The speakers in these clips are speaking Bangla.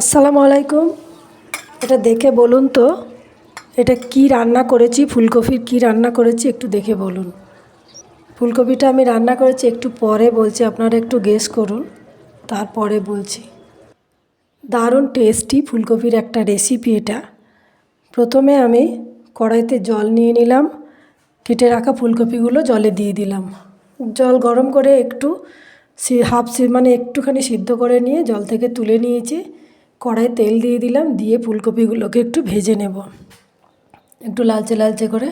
আসসালামু আলাইকুম। এটা দেখে বলুন তো, এটা কি রান্না করেছি, ফুলকপির কি রান্না করেছি একটু দেখে বলুন। ফুলকপিটা আমি রান্না করেছি একটু পরে বলছি, আপনারা একটু গেস করুন, তারপরে বলছি। দারুণ টেস্টি ফুলকপির একটা রেসিপি এটা। প্রথমে আমি কড়াইতে জল নিয়ে নিলাম, কেটে রাখা ফুলকপিগুলো জলে দিয়ে দিলাম। জল গরম করে একটু হাফ মানে একটুখানি সিদ্ধ করে নিয়ে জল থেকে তুলে নিয়েছি। কড়াই তেল দিয়ে দিলাম, দিয়ে ফুলকপিগুলোকে একটু ভেজে নেব। একটু লালচে লালচে করে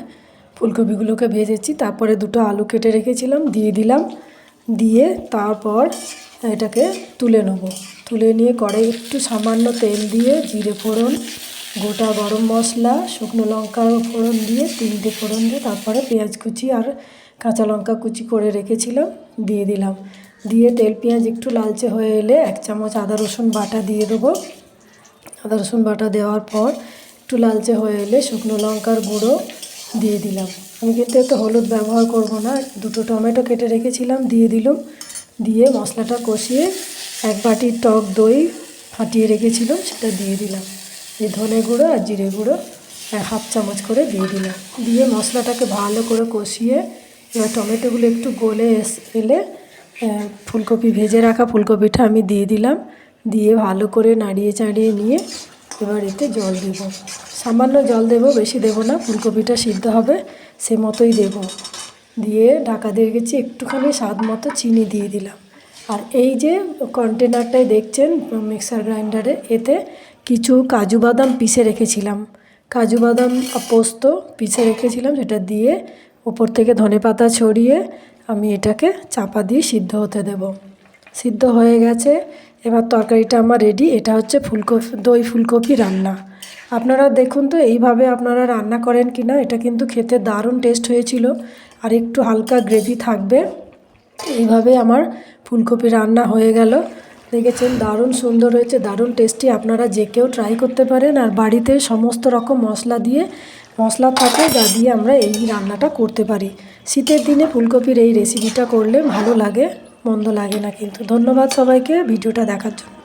ফুলকপিগুলোকে ভেজেছি, তারপরে দুটো আলু কেটে রেখেছিলাম, দিয়ে দিলাম, দিয়ে তারপর এটাকে তুলে নেব। তুলে নিয়ে কড়াই একটু সামান্য তেল দিয়ে জিরে ফোড়ন, গোটা গরম মশলা, শুকনো লঙ্কার ফোড়ন দিয়ে তিনটে ফোড়ন দিয়ে তারপরে পেঁয়াজ কুচি আর কাঁচা লঙ্কা কুচি করে রেখেছিলাম, দিয়ে দিলাম। দিয়ে তেল পেঁয়াজ একটু লালচে হয়ে এলে এক চামচ আদা রসুন বাটা দিয়ে দেবো। আদা, রসুন বাটা দেওয়ার পর একটু লালচে হয়ে এলে শুকনো লঙ্কার গুঁড়ো দিয়ে দিলাম। আমি কিন্তু একটু হলুদ ব্যবহার করব না, দুটো টমেটো কেটে রেখেছিলাম, দিয়ে দিলাম। দিয়ে মশলাটা কষিয়ে এক বাটি টক দই ফাটিয়ে রেখেছিলাম, সেটা দিয়ে দিলাম। এই ধনে গুঁড়ো আর জিরে গুঁড়ো হাফ চামচ করে দিয়ে দিলাম। দিয়ে মশলাটাকে ভালো করে কষিয়ে এবার টমেটোগুলো একটু গলে এলে ফুলকপি, ভেজে রাখা ফুলকপিটা আমি দিয়ে দিলাম। দিয়ে ভালো করে নাড়িয়ে চাড়িয়ে নিয়ে এবার এতে জল দেব। সামান্য জল দেব, বেশি দেব না, ফুলকপিটা সিদ্ধ হবে, সে মতোই দেব। দিয়ে ঢাকা দিয়ে গেছি একটুখানি স্বাদ মতো চিনি দিয়ে দিলাম। আর এই যে কন্টেনারটায় দেখছেন মিক্সার গ্রাইন্ডারে, এতে কিছু কাজু বাদাম পিষে রেখেছিলাম। কাজু বাদাম পোস্ত পিষে রেখেছিলাম, সেটা দিয়ে ওপর থেকে ধনে পাতা ছড়িয়ে আমি এটাকে চাপা দিয়ে সিদ্ধ হতে দেব। সিদ্ধ হয়ে গেছে। এবার তরকারিটা আমার রেডি এটা হচ্ছে ফুলকপি, দই ফুলকপি রান্না। আপনারা দেখুন তো, এইভাবে আপনারা রান্না করেন কি না এটা কিন্তু খেতে দারুণ টেস্ট হয়েছিল। আর একটু হালকা গ্রেভি থাকবে। এইভাবে আমার ফুলকপি রান্না হয়ে গেল। দেখেছেন, দারুণ সুন্দর হয়েছে, দারুণ টেস্টি আপনারা যে কেউ ট্রাই করতে পারেন। আর বাড়িতে সমস্ত রকম মশলা দিয়ে, মশলা থাকে যা দিয়ে আমরা এই রান্নাটা করতে পারি। শীতের দিনে ফুলকপির এই রেসিপিটা করলে ভালো লাগে। মন্দ লাগে না কিন্তু। ধন্যবাদ সবাইকে ভিডিওটা দেখার জন্য।